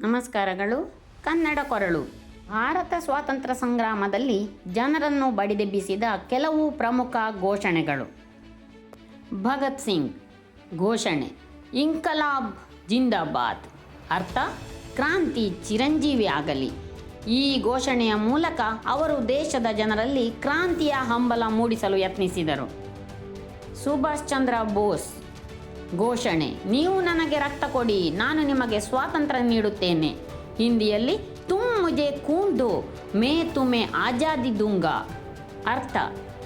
ನಮಸ್ಕಾರಗಳು. ಕನ್ನಡ ಕೊರಳು. ಭಾರತ ಸ್ವಾತಂತ್ರ್ಯ ಸಂಗ್ರಾಮದಲ್ಲಿ ಜನರನ್ನು ಬಡಿದೆಬ್ಬಿಸಿದ ಕೆಲವು ಪ್ರಮುಖ ಘೋಷಣೆಗಳು. ಭಗತ್ ಸಿಂಗ್ ಘೋಷಣೆ. ಇಂಕಲಾಬ್ ಜಿಂದಾಬಾದ್. ಅರ್ಥ? ಕ್ರಾಂತಿ ಚಿರಂಜೀವಿ ಆಗಲಿ. ಈ ಘೋಷಣೆಯ ಮೂಲಕ ಅವರು ದೇಶದ ಜನರಲ್ಲಿ ಕ್ರಾಂತಿಯ ಹಂಬಲ ಮೂಡಿಸಲು ಯತ್ನಿಸಿದರು. ಸುಭಾಷ್ ಚಂದ್ರ ಬೋಸ್ ಘೋಷಣೆ. ನೀವು ನನಗೆ ರಕ್ತ ಕೊಡಿ, ನಾನು ನಿಮಗೆ ಸ್ವಾತಂತ್ರ್ಯ ನೀಡುತ್ತೇನೆ. ಹಿಂದಿಯಲ್ಲಿ ತುಮ್ ಮುಜೆ ಕೂಂಡು ಮೇ ತುಮೆ ಆಜಾದಿ ದುಂಗ. ಅರ್ಥ.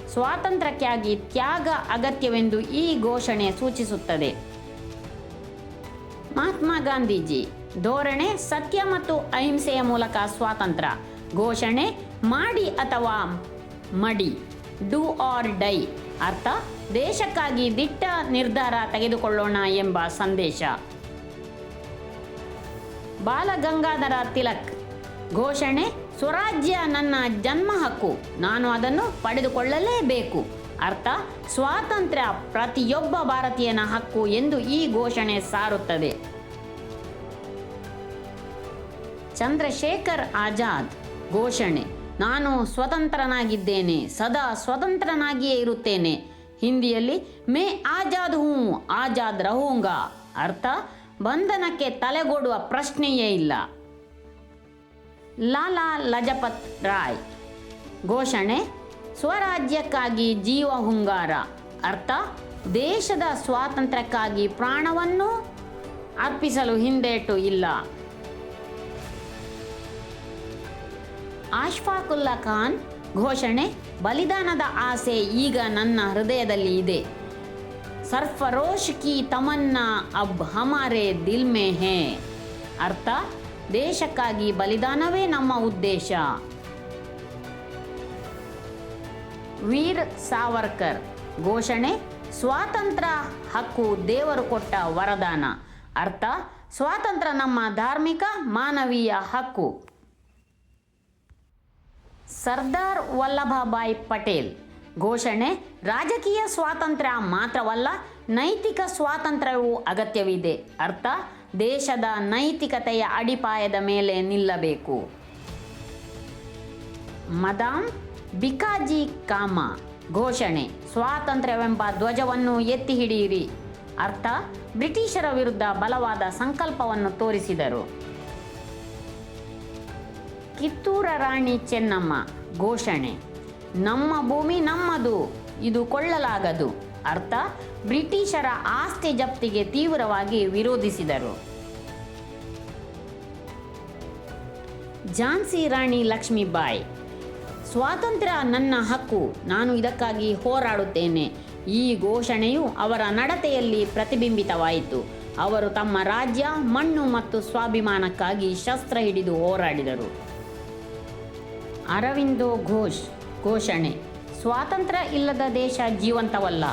ಸ್ವಾತಂತ್ರ್ಯಕ್ಕಾಗಿ ತ್ಯಾಗ ಅಗತ್ಯವೆಂದು ಈ ಘೋಷಣೆ ಸೂಚಿಸುತ್ತದೆ. ಮಹಾತ್ಮ ಗಾಂಧೀಜಿ, ಧೋರಣೆ ಸತ್ಯ ಮತ್ತು ಅಹಿಂಸೆಯ ಮೂಲಕ ಸ್ವಾತಂತ್ರ್ಯ. ಘೋಷಣೆ, ಮಾಡಿ ಅಥವಾ ಮಡಿ, ಡೂ ಆರ್ ಡೈ. ಅರ್ಥ? ದೇಶಕ್ಕಾಗಿ ದಿಟ್ಟ ನಿರ್ಧಾರ ತೆಗೆದುಕೊಳ್ಳೋಣ ಎಂಬ ಸಂದೇಶ. ಬಾಲಗಂಗಾಧರ ತಿಲಕ್, ಘೋಷಣೆ, ಸ್ವರಾಜ್ಯ ನನ್ನ ಜನ್ಮ ಹಕ್ಕು. ನಾನು ಅದನ್ನು ಪಡೆದುಕೊಳ್ಳಲೇಬೇಕು. ಅರ್ಥ? ಸ್ವಾತಂತ್ರ್ಯ ಪ್ರತಿಯೊಬ್ಬ ಭಾರತೀಯನ ಹಕ್ಕು ಎಂದು ಈ ಘೋಷಣೆ ಸಾರುತ್ತದೆ. ಚಂದ್ರಶೇಖರ್ ಆಜಾದ್, ಘೋಷಣೆ. ನಾನು ಸ್ವತಂತ್ರನಾಗಿದ್ದೇನೆ, ಸದಾ ಸ್ವತಂತ್ರನಾಗಿಯೇ ಇರುತ್ತೇನೆ. ಹಿಂದಿಯಲ್ಲಿ ಮೇ ಆಜಾದ್ ಹೂ, ಆಜಾದ್ ರಹೂಂಗ. ಅರ್ಥ? ಬಂಧನಕ್ಕೆ ತಲೆಗೊಡುವ ಪ್ರಶ್ನೆಯೇ ಇಲ್ಲ. ಲಾಲಾ ಲಜಪತ್ ರಾಯ್. ಘೋಷಣೆ? ಸ್ವರಾಜ್ಯಕ್ಕಾಗಿ ಜೀವ ಹುಂಗಾರ. ಅರ್ಥ? ದೇಶದ ಸ್ವಾತಂತ್ರ್ಯಕ್ಕಾಗಿ ಪ್ರಾಣವನ್ನು ಅರ್ಪಿಸಲು ಹಿಂದೇಟು ಇಲ್ಲ. ಆಶ್ಫಾಕುಲ್ಲಾ ಖಾನ್ ಘೋಷಣೆ, ಬಲಿದಾನದ ಆಸೆ ಈಗ ನನ್ನ ಹೃದಯದಲ್ಲಿ ಇದೆ. ಸರ್ಫರೋಶ್ ಕಿ ತಮನ್ನಾ ಅಬ್ ಹಮಾರೆ ದಿಲ್ ಮೇ ಹೇ. ಅರ್ಥ, ದೇಶಕ್ಕಾಗಿ ಬಲಿದಾನವೇ ನಮ್ಮ ಉದ್ದೇಶ. ವೀರ್ ಸಾವರ್ಕರ್ ಘೋಷಣೆ, ಸ್ವಾತಂತ್ರ್ಯ ಹಕ್ಕು ದೇವರು ಕೊಟ್ಟ ವರದಾನ. ಅರ್ಥ, ಸ್ವಾತಂತ್ರ್ಯ ನಮ್ಮ ಧಾರ್ಮಿಕ ಮಾನವೀಯ ಹಕ್ಕು. ಸರ್ದಾರ್ ವಲ್ಲಭಭಾಯ್ ಪಟೇಲ್. ಘೋಷಣೆ, ರಾಜಕೀಯ ಸ್ವಾತಂತ್ರ್ಯ ಮಾತ್ರವಲ್ಲ, ನೈತಿಕ ಸ್ವಾತಂತ್ರ್ಯವೂ ಅಗತ್ಯವಿದೆ. ಅರ್ಥ, ದೇಶದ ನೈತಿಕತೆಯ ಅಡಿಪಾಯದ ಮೇಲೆ ನಿಲ್ಲಬೇಕು. ಮದಾಮ್ ಬಿಕಾಜಿ ಕಾಮ, ಘೋಷಣೆ, ಸ್ವಾತಂತ್ರ್ಯವೆಂಬ ಧ್ವಜವನ್ನು ಎತ್ತಿ ಹಿಡಿಯಿರಿ. ಅರ್ಥ, ಬ್ರಿಟಿಷರ ವಿರುದ್ಧ ಬಲವಾದ ಸಂಕಲ್ಪವನ್ನು ತೋರಿಸಿದರು. ಕಿತ್ತೂರ ರಾಣಿ ಚೆನ್ನಮ್ಮ ಘೋಷಣೆ. ನಮ್ಮ ಭೂಮಿ ನಮ್ಮದು, ಇದು ಕೊಳ್ಳಲಾಗದು. ಅರ್ಥ? ಬ್ರಿಟಿಷರ ಆಸ್ತಿ ಜಪ್ತಿಗೆ ತೀವ್ರವಾಗಿ ವಿರೋಧಿಸಿದರು. ಝಾನ್ಸಿ ರಾಣಿ ಲಕ್ಷ್ಮೀಬಾಯಿ, ಸ್ವಾತಂತ್ರ್ಯ ನನ್ನ ಹಕ್ಕು, ನಾನು ಇದಕ್ಕಾಗಿ ಹೋರಾಡುತ್ತೇನೆ. ಈ ಘೋಷಣೆಯು ಅವರ ನಡತೆಯಲ್ಲಿ ಪ್ರತಿಬಿಂಬಿತವಾಯಿತು. ಅವರು ತಮ್ಮ ರಾಜ್ಯ, ಮಣ್ಣು ಮತ್ತು ಸ್ವಾಭಿಮಾನಕ್ಕಾಗಿ ಶಸ್ತ್ರ ಹಿಡಿದು ಹೋರಾಡಿದರು. ಅರವಿಂದೋ ಘೋಷ್, ಘೋಷಣೆ. ಸ್ವಾತಂತ್ರ್ಯ ಇಲ್ಲದ ದೇಶ ಜೀವಂತವಲ್ಲ.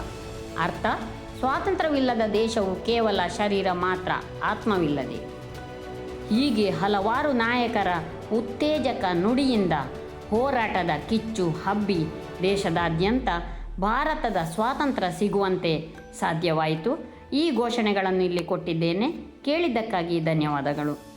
ಅರ್ಥ? ಸ್ವಾತಂತ್ರ್ಯವಿಲ್ಲದ ದೇಶವು ಕೇವಲ ಶರೀರ ಮಾತ್ರ, ಆತ್ಮವಿಲ್ಲದೆ. ಹೀಗೆ ಹಲವಾರು ನಾಯಕರ ಉತ್ತೇಜಕ ನುಡಿಯಿಂದ ಹೋರಾಟದ ಕಿಚ್ಚು ಹಬ್ಬಿ ದೇಶದಾದ್ಯಂತ ಭಾರತದ ಸ್ವಾತಂತ್ರ್ಯ ಸಿಗುವಂತೆ ಸಾಧ್ಯವಾಯಿತು. ಈ ಘೋಷಣೆಗಳನ್ನು ಇಲ್ಲಿ ಕೊಟ್ಟಿದ್ದೇನೆ. ಕೇಳಿದ್ದಕ್ಕಾಗಿ ಧನ್ಯವಾದಗಳು.